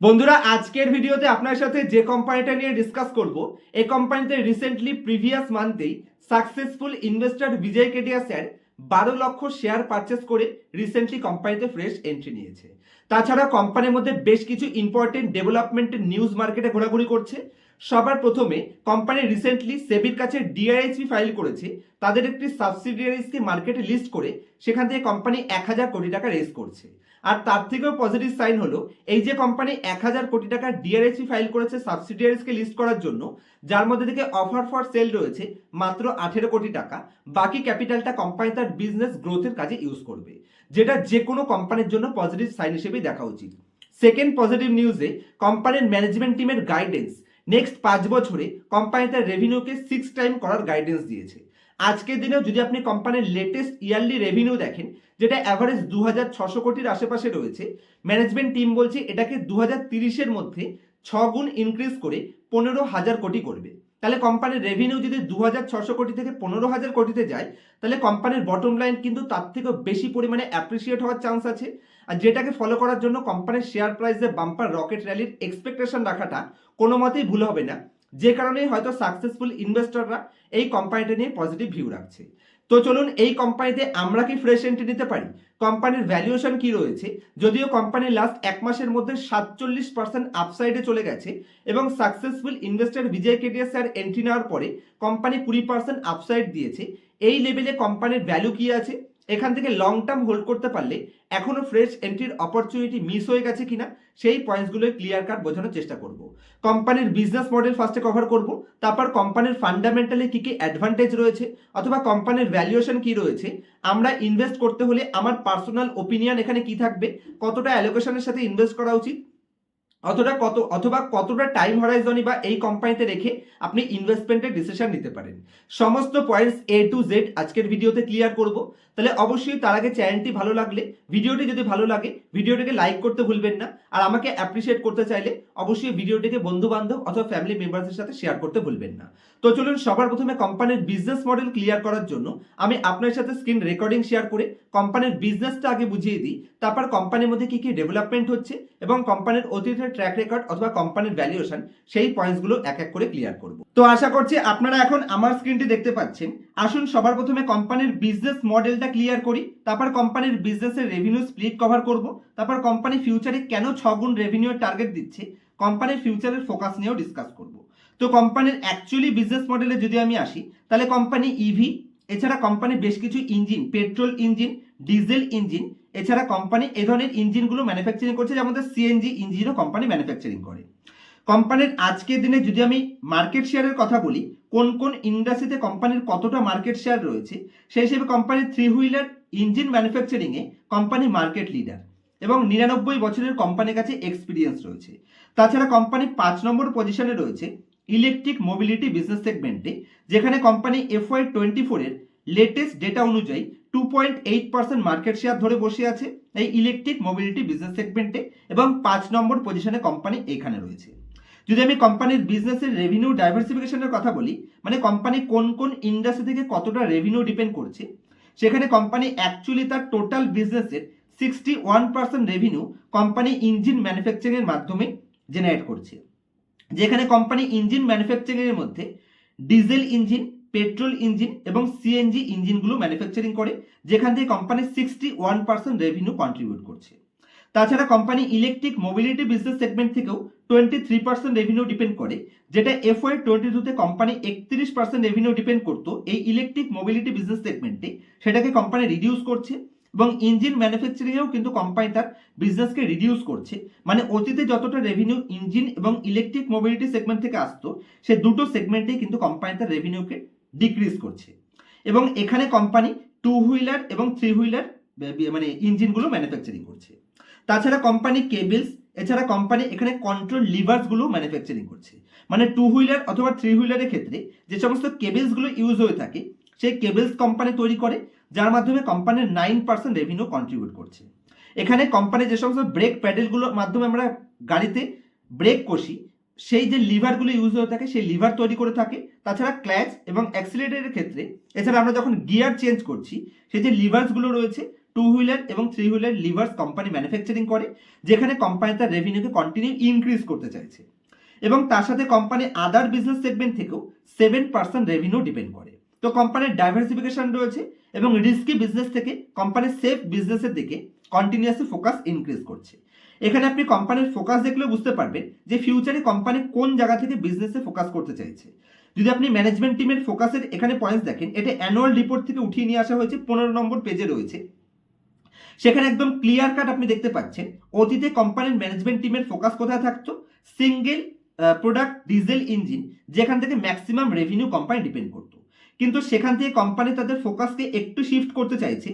বন্ধুরা, আজকের ভিডিওতে আপনার সাথে যে কোম্পানিটা নিয়ে ডিসকাস করব, এই কোম্পানিতে recently previous মান্থেই successful investor Vijay Kedia sir বারো লক্ষ শেয়ার পারচেস করে রিসেন্টলি কোম্পানিতে ফ্রেশ এন্ট্রি নিয়েছে। তাছাড়া কোম্পানির মধ্যে বেশ কিছু ইম্পর্টেন্ট ডেভেলপমেন্টের নিউজ মার্কেটে ঘোরাঘুরি করছে। সবার প্রথমে কোম্পানি রিসেন্টলি সেবির কাছে ডিআইএসপি ফাইল করেছে। তাদের একটি সাবসিডিয়ারিজকে মার্কেটে লিস্ট করে সেখান থেকে কোম্পানি এক হাজার কোটি টাকা রেজ করছে। আর তার থেকেও পজিটিভ সাইন হলো, এই যে কোম্পানি এক হাজার কোটি টাকার ডিআরএসি ফাইল করেছে সাবসিডিয়ারিজকে লিস্ট করার জন্য, যার মধ্যে থেকে অফার ফর সেল রয়েছে মাত্র আঠেরো কোটি টাকা, বাকি ক্যাপিটালটা কোম্পানি তার বিজনেস গ্রোথের কাজে ইউজ করবে। যেটা যে কোনো কোম্পানির জন্য পজিটিভ সাইন হিসেবেই দেখা উচিত। সেকেন্ড পজিটিভ নিউজে কোম্পানির ম্যানেজমেন্ট টিমের গাইডেন্স নেক্সট পাঁচ বছরে কোম্পানি তার রেভিনিউকে সিক্স টাইম করার গাইডেন্স দিয়েছে। আজকের দিনেও যদি আপনি কোম্পানির লেটেস্ট ইয়ারলি রেভিনিউ দেখেন, যেটা অ্যাভারেজ দু হাজার ছশো কোটির আশেপাশে রয়েছে ম্যানেজমেন্ট টিম বলছে এটাকে দু হাজার তিরিশের মধ্যে ছ গুণ ইনক্রিজ করে পনেরো হাজার কোটি করবে। তাহলে কোম্পানির রেভিনিউ যদি দু হাজার ছশো কোটি থেকে পনেরো হাজার কোটিতে যায়, তাহলে কোম্পানির বটম লাইন কিন্তু তার থেকেও বেশি পরিমাণে অ্যাপ্রিসিয়েট হওয়ার চান্স আছে। আর যেটাকে ফলো করার জন্য কোম্পানির শেয়ার প্রাইসে বাম্পার রকেট র্যালির এক্সপেকটেশন রাখাটা কোনো মতেই ভুল হবে না। যে কারণে হয়তো সাকসেসফুল ইনভেস্টররা এই কোম্পানিটা নিয়ে পজিটিভ ভিউ রাখছে। তো চলুন এই কোম্পানিতে আমরা কি ফ্রেশ এন্ট্রি নিতে পারি? কোম্পানির ভ্যালুয়েশন কি রয়েছে? যদিও কোম্পানি লাস্ট এক মাসের মধ্যে সাতচল্লিশ পার্সেন্ট আপসাইডে চলে গেছে এবং successful investor Vijay Kedia sir entry নেওয়ার পরে কোম্পানি কুড়ি পার্সেন্ট আপসাইড দিয়েছে। এই লেভেলে কোম্পানির ভ্যালু কি আছে? এখান থেকে লং টার্ম হোল্ড করতে পারলে এখনও ফ্রেশ এন্ট্রির অপরচুনিটি মিস হয়ে গেছে কিনা, সেই পয়েন্টসগুলোই ক্লিয়ার কাট বোঝানোর চেষ্টা করব। কোম্পানির বিজনেস মডেল ফার্স্টে কভার করব, তারপর কোম্পানির ফান্ডামেন্টালি কী কী অ্যাডভান্টেজ রয়েছে, অথবা কোম্পানির ভ্যালুয়েশন কি রয়েছে, আমরা ইনভেস্ট করতে হলে আমার পার্সোনাল ওপিনিয়ন এখানে কি থাকবে, কতটা অ্যালোকেশনের সাথে ইনভেস্ট করা উচিত অতটা কত, অথবা কতটা টাইম হরাইজনই বা এই কোম্পানিতে রেখে আপনি ইনভেস্টমেন্টের ডিসিশন নিতে পারেন। সমস্ত পয়েন্টস এ টু জেড আজকের ভিডিওতে ক্লিয়ার করব। তাহলে অবশ্যই তার আগে চ্যানেলটি ভালো লাগলে ভিডিওটি যদি ভালো লাগে ভিডিওটিকে লাইক করতে ভুলবেন না। আর আমাকে অ্যাপ্রিসিয়েট করতে চাইলে অবশ্যই ভিডিওটিকে বন্ধু বান্ধব অথবা ফ্যামিলি মেম্বারদের সাথে শেয়ার করতে ভুলবেন না। তো চলুন সবার প্রথমে কোম্পানির বিজনেস মডেল ক্লিয়ার করার জন্য আমি আপনার সাথে স্ক্রিন রেকর্ডিং শেয়ার করে কোম্পানির বিজনেসটা আগে বুঝিয়ে দিই। তারপর কোম্পানির মধ্যে কি কি ডেভেলপমেন্ট হচ্ছে এবং কোম্পানির অতীতের ট্র্যাক রেকর্ড অথবা কোম্পানির ভ্যালুয়েশন সেই পয়েন্টসগুলো এক এক করে ক্লিয়ার করব। তো আশা করছি আপনারা এখন আমার স্ক্রিনটি দেখতে পাচ্ছেন। আসুন সবার প্রথমে কোম্পানির বিজনেস মডেলটা ক্লিয়ার করি, তারপর কোম্পানির বিজনেসের রেভিনিউ স্প্লিট কভার করব, তারপর কোম্পানি ফিউচারে কেন ছগুণ রেভিনিউ টার্গেট দিচ্ছে কোম্পানির ফিউচারের ফোকাস নিয়েও ডিসকাস করব। তো কোম্পানির অ্যাকচুয়ালি বিজনেস মডেলে যদি আমি আসি, তাহলে কোম্পানি ইভি এছাড়া কোম্পানির বেশ কিছু engine petrol engine diesel engine এছাড়া কোম্পানি এ ধরনের ইঞ্জিনগুলো ম্যানুফ্যাকচারিং করছে, যেমন সিএনজি ইঞ্জিনও কোম্পানি ম্যানুফ্যাকচারিং করে। কোম্পানির আজকের দিনে যদি আমি মার্কেট শেয়ারের কথা বলি, কোন কোন ইন্ডাস্ট্রিতে কোম্পানির কতটা মার্কেট শেয়ার রয়েছে, সেই হিসেবে কোম্পানির থ্রি হুইলার ইঞ্জিন ম্যানুফ্যাকচারিংয়ে কোম্পানি মার্কেট লিডার এবং নিরানব্বই বছরের কোম্পানির কাছে এক্সপিরিয়েন্স রয়েছে। তাছাড়া কোম্পানি পাঁচ নম্বর পজিশনে রয়েছে ইলেকট্রিক মোবিলিটি বিজনেস সেগমেন্টে যেখানে কোম্পানি এফওয়াই টোয়েন্টি ফোরের লেটেস্ট ডেটা অনুযায়ী two point eight percent market share ধরে বসে আছে এই ইলেকট্রিক মোবিলিটি বিজনেস সেগমেন্টে এবং পাঁচ নম্বর পজিশনে কোম্পানি এখানে রয়েছে। যদি আমি কোম্পানির বিজনেসের রেভিনিউ ডাইভার্সিফিকেশনের কথা বলি মানে কোম্পানি কোন কোন ইন্ডাস্ট্রি থেকে কতটা রেভিনিউ ডিপেন্ড করছে, সেখানে কোম্পানি অ্যাকচুয়ালি তার টোটাল বিজনেসের sixty one percent revenue company engine ম্যানুফ্যাকচারিংয়ের মাধ্যমে জেনারেট করছে। যেখানে কোম্পানি ইঞ্জিন ম্যানুফ্যাকচারিংয়ের মধ্যে ডিজেল ইঞ্জিন পেট্রোল ইঞ্জিন এবং সিএনজি ইঞ্জিনগুলো ম্যানুফ্যাকচারিং করে, যেখান থেকে company sixty one percent revenue contribute করছে। তাছাড়া company electric mobility business segment থেকেও twenty three percent revenue depend করে, যেটা এফ ওয়াই টোয়েন্টি টুতে কোম্পানি একত্রিশ পার্সেন্ট রেভিনিউ ডিপেন্ড করতো এই ইলেকট্রিক মোবিলিটি বিজনেস সেগমেন্টে সেটাকে কোম্পানি রিডিউস করছে এবং ইঞ্জিন ম্যানুফ্যাকচারিংয়েও কিন্তু কোম্পানি তার বিজনেসকে রিডিউস করছে। মানে অতীতে যতটা রেভিনিউ ইঞ্জিন এবং ইলেকট্রিক মোবিলিটি সেগমেন্ট থেকে আসতো, সে দুটো সেগমেন্টেই কিন্তু কোম্পানি তার রেভিনিউকে ডিক্রিজ করছে। এবং এখানে কোম্পানি টু হুইলার এবং থ্রি হুইলার মানে ইঞ্জিনগুলো ম্যানুফ্যাকচারিং করছে। তাছাড়া কোম্পানি কেবলস এছাড়া কোম্পানি এখানে কন্ট্রোল লিভার্সগুলো ম্যানুফ্যাকচারিং করছে। মানে টু হুইলার অথবা থ্রি হুইলারের ক্ষেত্রে যে সমস্ত কেবলসগুলো ইউজ হয়ে থাকে, সেই কেবলস কোম্পানি তৈরি করে, যার মাধ্যমে কোম্পানির নাইন পার্সেন্ট রেভিনিউ কন্ট্রিবিউট করছে। এখানে কোম্পানি যে সমস্ত ব্রেক প্যাডেলগুলোর মাধ্যমে আমরা গাড়িতে ব্রেক কষি সেই যে লিভারগুলো ইউজ হয়ে থাকে, সেই লিভার তৈরি করে থাকে। তাছাড়া ক্ল্যাচ এবং অ্যাক্সিলেটারের ক্ষেত্রে, এছাড়া আমরা যখন গিয়ার চেঞ্জ করছি, সেই যে লিভার্সগুলো রয়েছে টু হুইলার এবং three wheeler levers company manufacturing করে, যেখানে কোম্পানি তার রেভিনিউকে কন্টিনিউ ইনক্রিজ করতে চাইছে। এবং তার সাথে কোম্পানি আদার বিজনেস সেগমেন্ট থেকেও সেভেন পার্সেন্ট রেভিনিউ ডিপেন্ড করে। তো কোম্পানির ডাইভার্সিফিকেশন রয়েছে এবং রিস্কি বিজনেস থেকে কোম্পানির সেফ বিজনেসের দিকে কন্টিনিউয়াসলি ফোকাস ইনক্রিজ করছে। এখানে আপনি কোম্পানির ফোকাস দেখলেও বুঝতে পারবেন যে ফিউচারে কোম্পানি কোন জায়গা থেকে বিজনেসে ফোকাস করতে চাইছে। যদি আপনি ম্যানেজমেন্ট টিমের ফোকাসের এখানে পয়েন্টস দেখেন, এটা অ্যানুয়াল রিপোর্ট থেকে উঠিয়ে নিয়ে আসা হয়েছে, পনেরো নম্বর পেজে রয়েছে। সেখানে একদম ক্লিয়ার কাট আপনি দেখতে পাচ্ছেন, অতীতে কোম্পানির ম্যানেজমেন্ট টিমের ফোকাস কোথায় থাকতো? সিঙ্গেল প্রোডাক্ট ডিজেল ইঞ্জিন যেখান থেকে ম্যাক্সিমাম রেভিনিউ কোম্পানি ডিপেন্ড করতো। কিন্তু সেখান থেকে কোম্পানি তাদের ফোকাসকে একটু শিফট করতে চাইছে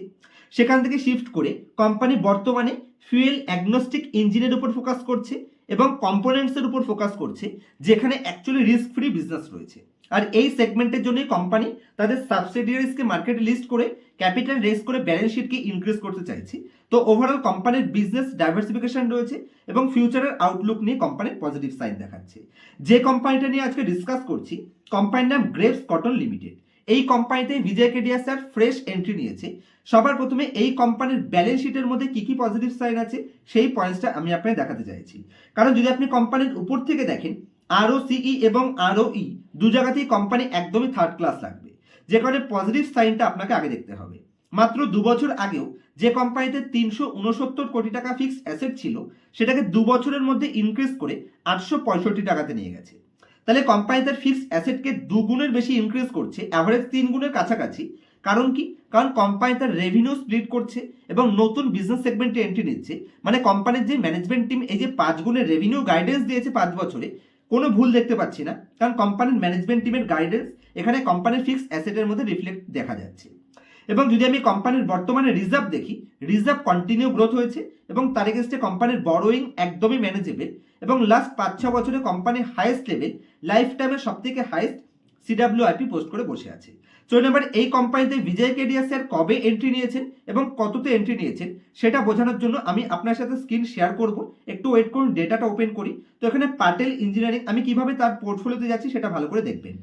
সেখান থেকে শিফট করে কোম্পানি বর্তমানে ফুয়েল অ্যাগনোস্টিক ইঞ্জিনের উপর ফোকাস করছে এবং কম্পোনেন্টসের উপর ফোকাস করছে, যেখানে অ্যাকচুয়ালি রিস্ক ফ্রি বিজনেস রয়েছে। আর এই সেগমেন্টের জন্যই কোম্পানি তাদের সাবসিডিয়ারিজকে মার্কেটে লিস্ট করে ক্যাপিটাল রেস করে ব্যালেন্স শিটকে ইনক্রিজ করতে চাইছে। তো ওভারঅল কোম্পানির বিজনেস ডাইভার্সিফিকেশন রয়েছে এবং ফিউচারের আউটলুক নিয়ে কোম্পানির পজিটিভ সাইন দেখাচ্ছে। যে কোম্পানিটা নিয়ে আজকে ডিসকাস করছি কোম্পানির নাম গ্রেভস কটন লিমিটেড এই কোম্পানিতে Vijay Kedia sir fresh entry নিয়েছে। সবার প্রথমে এই কোম্পানির ব্যালেন্স শিটের মধ্যে কি কি পজিটিভ সাইন আছে, সেই পয়েন্টসটা আমি আপনাকে দেখাতে চাইছি। কারণ যদি আপনি কোম্পানির উপর থেকে দেখেন আরও সিই এবং আরও ই দু জায়গাতেই কোম্পানি একদমই থার্ড ক্লাস লাগবে। যে কারণে পজিটিভ সাইনটা আপনাকে আগে দেখতে হবে। মাত্র দু বছর আগেও যে কোম্পানিতে তিনশো উনসত্তর কোটি টাকা ফিক্সড অ্যাসেট ছিল, সেটাকে দু বছরের মধ্যে ইনক্রিজ করে আটশো পঁয়ষট্টি টাকাতে নিয়ে গেছে। তাহলে কোম্পানি তার ফিক্সড অ্যাসেটকে দুগুণের বেশি ইনক্রিজ করছে অ্যাভারেজ তিন গুণের কাছাকাছি। কারণ কি? কারণ কোম্পানি তার রেভিনিউ স্প্লিট করছে এবং নতুন বিজনেস সেগমেন্টে এন্ট্রি নিচ্ছে। মানে কোম্পানির যে ম্যানেজমেন্ট টিম এই যে পাঁচ গুণের রেভিনিউ গাইডেন্স দিয়েছে পাঁচ বছরে, কোনো ভুল দেখতে পাচ্ছি না। কারণ কোম্পানির ম্যানেজমেন্ট টিমের গাইডেন্স এখানে কোম্পানির ফিক্সড অ্যাসেটের মধ্যে রিফ্লেক্ট দেখা যাচ্ছে। এবং যদি আমি কোম্পানির বর্তমানে রিজার্ভ দেখি রিজার্ভ কন্টিনিউ গ্রোথ হয়েছে এবং তার এগেস্টে কোম্পানির বড়োয়িং একদমই ম্যানেজেবল এবং লাস্ট পাঁচ, ছ বছরে কোম্পানির হাইয়েস্ট লেভেল লাইফ টাইমের সব থেকে হাইয়েস্ট সিডাব্লিউআইপি পোস্ট করে বসে আছে। চলুন এবার এই কোম্পানিতে বিজয় কেডিয়া স্যার কবে এন্ট্রি নিয়েছেন এবং কততে এন্ট্রি নিয়েছেন সেটা বোঝানোর জন্য আমি আপনার সাথে স্ক্রিন শেয়ার করব। একটু ওয়েট করুন ডেটাটা ওপেন করি। তো এখানে পাটেল ইঞ্জিনিয়ারিং আমি কীভাবে তার পোর্টফোলিওতে যাচ্ছি সেটা ভালো করে দেখবেন।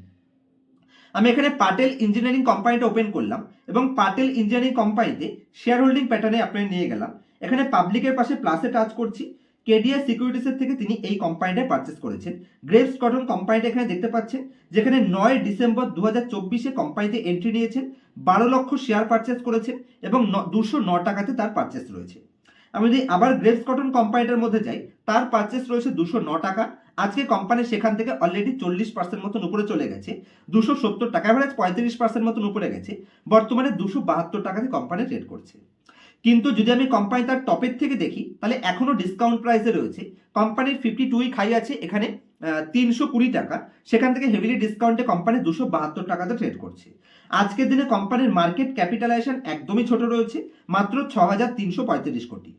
আমি এখানে পাটেল ইঞ্জিনিয়ারিং কোম্পানিটা ওপেন করলাম এবং পাটেল ইঞ্জিনিয়ারিং কোম্পানিতে শেয়ার হোল্ডিং প্যাটার্নে আপনাকে নিয়ে গেলাম। এখানে পাবলিকের পাশে প্লাসে টাচ করছি। কেডিআর সিকিউরিটিসের থেকে তিনি এই কোম্পানিটা পারচেস করেছেন। গ্রেভস কটন কোম্পানিটা এখানে দেখতে পাচ্ছেন, যেখানে নয় ডিসেম্বর দু হাজার চব্বিশে কোম্পানিতে এন্ট্রি নিয়েছেন, বারো লক্ষ শেয়ার পারচেস করেছেন এবং দুশো ন টাকাতে তার পারচেস রয়েছে। আমি যদি আবার গ্রেভস কটন কোম্পানিটার মধ্যে যাই, তার পারচেস রয়েছে দুশো ন টাকা। আজকে কোম্পানি সেখান থেকে অলরেডি চল্লিশ পার্সেন্ট মতন উপরে চলে গেছে, দুশো সত্তর টাকা অ্যাভারেজ পঁয়ত্রিশ পার্সেন্ট মতন উপরে গেছে, বর্তমানে দুশো বাহাত্তর টাকাতে কোম্পানি ট্রেড করছে। কিন্তু যদি আমি কোম্পানি তার টপের থেকে দেখি, তাহলে এখনও ডিসকাউন্ট প্রাইসে রয়েছে কোম্পানির ফিফটি টুই খাই আছে এখানে তিনশো কুড়ি টাকা, সেখান থেকে হেভিলি ডিসকাউন্টে কোম্পানি দুশো বাহাত্তর টাকাতে ট্রেড করছে। আজকের দিনে কোম্পানির মার্কেট ক্যাপিটালাইজেশন একদমই ছোট রয়েছে, মাত্র ছ হাজার তিনশো পঁয়ত্রিশ কোটি।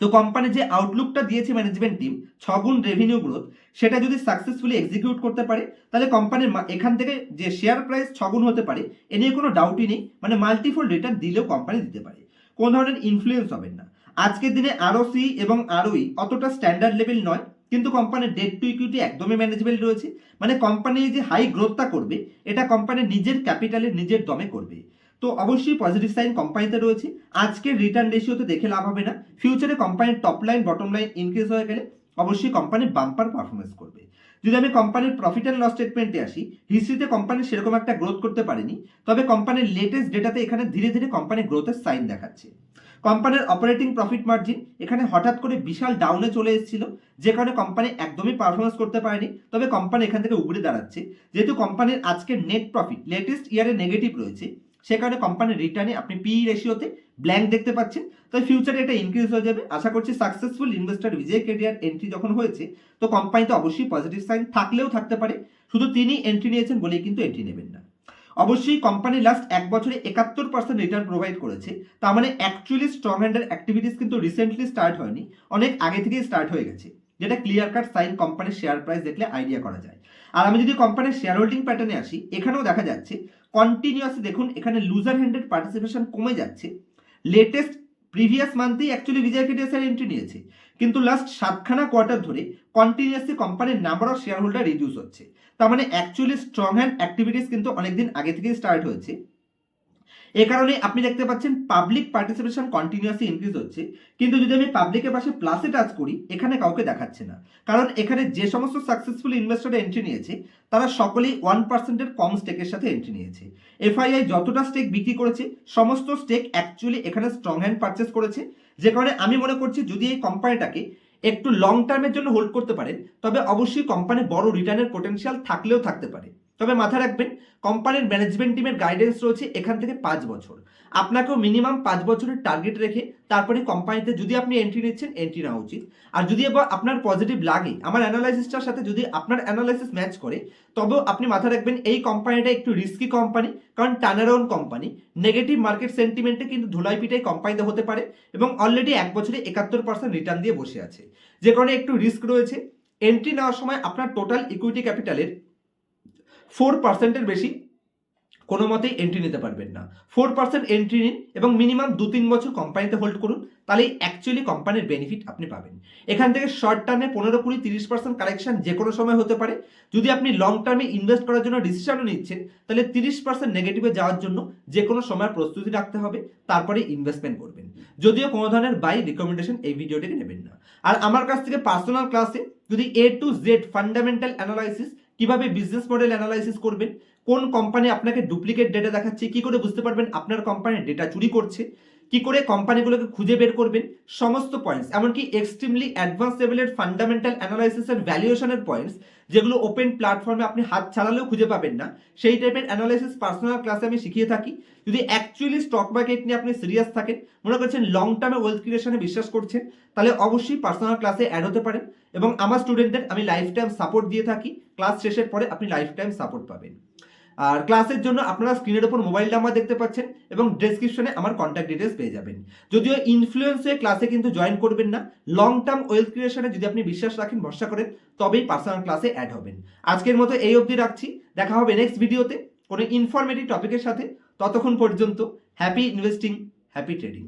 তো কোম্পানি যে আউটলুকটা দিয়েছে ম্যানেজমেন্ট টিম ছগুণ রেভিনিউ গ্রোথ সেটা যদি সাকসেসফুলি এক্সিকিউট করতে পারে, তাহলে কোম্পানির এখান থেকে যে শেয়ার প্রাইস ছগুণ হতে পারে, এ নিয়ে কোনো ডাউটই নেই মানে মাল্টিফোল রিটার্ন দিলেও কোম্পানি দিতে পারে। কোন ধরনের ইনফ্লুয়েন্স হবেন না। আজকের দিনে আরওসি এবং আরওই অতটা স্ট্যান্ডার্ড লেভেল নয়, কিন্তু কোম্পানির ডেট টু ইকুইটি একদমই ম্যানেজেবল রয়েছে। মানে কোম্পানি যে হাই গ্রোথটা করবে, এটা কোম্পানি নিজের ক্যাপিটালের নিজের দমে করবে। তো অবশ্যই পজিটিভ সাইন কোম্পানিতে রয়েছে। আজকের রিটার্ন রেশিওতে দেখে লাভ হবে না। ফিউচারে কোম্পানির top line bottom line increase হয়ে গেলে অবশ্যই কোম্পানি বাম্পার পারফরমেন্স করবে। যদি আমি কোম্পানির প্রফিট অ্যান্ড লস স্টেটমেন্টে আসি হিস্ট্রিতে কোম্পানি সেরকম একটা গ্রোথ করতে পারেনি, তবে কোম্পানির লেটেস্ট ডেটাতে এখানে ধীরে ধীরে কোম্পানি গ্রোথের সাইন দেখাচ্ছে। কোম্পানির অপারেটিং প্রফিট মার্জিন এখানে হঠাৎ করে বিশাল ডাউনে চলে এসেছিল, যে কারণে কোম্পানি একদমই পারফরমেন্স করতে পারেনি, তবে কোম্পানি এখান থেকে উগড়ে দাঁড়াচ্ছে। যেহেতু কোম্পানির আজকে নেট প্রফিট লেটেস্ট ইয়ারে নেগেটিভ রয়েছে সে কারণে কোম্পানির রিটার্নে আপনি পি রেশিওতে ব্ল্যাঙ্ক দেখতে পাচ্ছেন। তাই ফিউচারে এটা ইনক্রিজ হয়ে যাবে। আশা করছি সাকসেসফুল ইনভেস্টার বিজয় কেডিয়ার এন্ট্রি যখন হয়েছে, তো কোম্পানিতে অবশ্যই পজিটিভ সাইন থাকলেও থাকতে পারে। শুধু তিনি এন্ট্রি নিয়েছেন বলেই কিন্তু এন্ট্রি নেবেন না। অবশ্যই কোম্পানি লাস্ট এক বছরে একাত্তর পার্সেন্ট রিটার্ন প্রোভাইড করেছে। তার মানে অ্যাকচুয়ালি স্ট্রং হ্যান্ডের অ্যাক্টিভিটিস কিন্তু রিসেন্টলি স্টার্ট হয়নি। অনেক আগে থেকেই স্টার্ট হয়ে গেছে। যেটা ক্লিয়ার কাট সাইন কোম্পানির শেয়ার প্রাইস দেখলে আইডিয়া করা যায়। আর আমি যদি কোম্পানির শেয়ার হোল্ডিং প্যাটার্নে আসি, এখানেও দেখা যাচ্ছে কন্টিনিউয়াসলি দেখুন, এখানে লুজার হ্যান্ডেড পার্টিসিপেশন কমে যাচ্ছে। লেটেস্ট প্রিভিয়াস মান্থেই অ্যাকচুয়ালি বিজয় কেটিএসআর এন্ট্রি নিয়েছে। কিন্তু লাস্ট সাতখানা কোয়ার্টার ধরে কন্টিনিউয়াসলি কোম্পানির number of share holder reduce হচ্ছে। তার মানে অ্যাকচুয়ালি স্ট্রং হ্যান্ড অ্যাক্টিভিটিস কিন্তু অনেকদিন আগে থেকেই স্টার্ট হয়েছে। এ কারণে আপনি দেখতে পাচ্ছেন পাবলিক পার্টিসিপেশন কন্টিনিউয়াসলি ইনক্রিজ হচ্ছে। কিন্তু যদি আমি পাবলিকের পাশে প্লাসে টাচ করি, এখানে কাউকে দেখাচ্ছে না। কারণ এখানে যে সমস্ত সাকসেসফুল ইনভেস্টর এন্ট্রি নিয়েছে, তারা সকলেই ওয়ান পার্সেন্টের কম স্টেকের সাথে এন্ট্রি নিয়েছে। এফআইআই যতটা স্টেক বিক্রি করেছে, সমস্ত স্টেক অ্যাকচুয়ালি এখানে স্ট্রং হ্যান্ড পারচেস করেছে। যে কারণে আমি মনে করছি যদি এই কোম্পানিটাকে একটু লং টার্মের জন্য হোল্ড করতে পারেন, তবে অবশ্যই কোম্পানি বড় রিটার্নের পোটেনশিয়াল থাকলেও থাকতে পারে। তবে মাথায় রাখবেন কোম্পানির ম্যানেজমেন্ট টিমের গাইডেন্স রয়েছে এখান থেকে পাঁচ বছর। আপনাকেও মিনিমাম পাঁচ বছরের টার্গেট রেখে তারপরে কোম্পানিতে যদি আপনি এন্ট্রি নিচ্ছেন এন্ট্রি নেওয়া উচিত। আর যদি আপনার পজিটিভ লাগে, আমার অ্যানালাইসিসটার সাথে যদি আপনার অ্যানালাইসিস ম্যাচ করে, তবেও আপনি মাথায় রাখবেন এই কোম্পানিটা একটু রিস্কি কোম্পানি কারণ টার্নারাউন্ড কোম্পানি নেগেটিভ মার্কেট সেন্টিমেন্টে কিন্তু ধুলাই পিটাই কোম্পানিতে হতে পারে এবং অলরেডি এক বছরে একাত্তর পার্সেন্ট রিটার্ন দিয়ে বসে আছে। যে কারণে একটু রিস্ক রয়েছে। এন্ট্রি নেওয়ার সময় আপনার টোটাল ইকুইটি ক্যাপিটালের ফোর পার্সেন্টের বেশি কোনো মতেই এন্ট্রি নিতে পারবেন না। ফোর পার্সেন্ট এন্ট্রি নিন এবং মিনিমাম দু তিন বছর কোম্পানিতে হোল্ড করুন, তাহলে অ্যাকচুয়ালি কোম্পানির বেনিফিট আপনি পাবেন। এখান থেকে শর্ট টার্মে পনেরো কুড়ি তিরিশ পার্সেন্ট কালেকশন যে কোনো সময় হতে পারে। যদি আপনি লং টার্মে ইনভেস্ট করার জন্য ডিসিশনও নিচ্ছেন, তাহলে তিরিশ পার্সেন্ট নেগেটিভে যাওয়ার জন্য যে কোনো সময় প্রস্তুতি রাখতে হবে, তারপরে ইনভেস্টমেন্ট করবেন। যদিও কোনো ধরনের বাই রিকমেন্ডেশন এই ভিডিওটিকে নেবেন না। আর আমার কাছ থেকে পার্সোনাল ক্লাসে যদি A to Z fundamental analysis কীভাবে বিজনেস মডেল অ্যানালাইসিস করবেন, কোন কোম্পানি আপনাকে ডুপ্লিকেট ডেটা দেখাচ্ছে, কি করে বুঝতে পারবেন, আপনার কোম্পানি ডেটা চুরি করছে কি করে কোম্পানিগুলোকে খুঁজে বের করবেন? সমস্ত পয়েন্টস এমনকি এক্সট্রিমলি অ্যাডভান্স লেভেলের ফান্ডামেন্টাল অ্যানালাইসিস এন্ড ভ্যালুয়েশনের পয়েন্টস যেগুলো ওপেন প্ল্যাটফর্মে আপনি হাত ছাড়ালেও খুঁজে পাবেন না। সেই টাইপের অ্যানালাইসিস পার্সোনাল ক্লাসে আমি শিখিয়ে থাকি। যদি অ্যাকচুয়ালি স্টক মার্কেট নিয়ে আপনি সিরিয়াস থাকেন, মনে করছেন লং টার্মে ওয়েলথ ক্রিয়েশনে বিশ্বাস করছেন, তাহলে অবশ্যই পার্সোনাল ক্লাসে অ্যাড হতে পারেন এবং আমার স্টুডেন্টদের আমি লাইফ টাইম সাপোর্ট দিয়ে থাকি। ক্লাস শেষের পরে আপনি লাইফ টাইম সাপোর্ট পাবেন। আর ক্লাসের জন্য আপনারা স্ক্রিনের উপর মোবাইল নাম্বার দেখতে পাচ্ছেন এবং ডেসক্রিপশনে আমার কন্ট্যাক্ট ডিটেলস পেয়ে যাবেন। যদিও ইনফ্লুয়েন্স হয়ে ক্লাসে কিন্তু জয়েন করবেন না লং টার্ম ওয়েলথ ক্রিয়েশনে যদি আপনি বিশ্বাস রাখেন, ভরসা করেন, তবেই পার্সোনাল ক্লাসে অ্যাড হবেন। আজকের মতো এই অবধি রাখছি। দেখা হবে নেক্সট ভিডিওতে কোনো ইনফরমেটিভ টপিকের সাথে। ততক্ষণ পর্যন্ত হ্যাপি ইনভেস্টিং হ্যাপি ট্রেডিং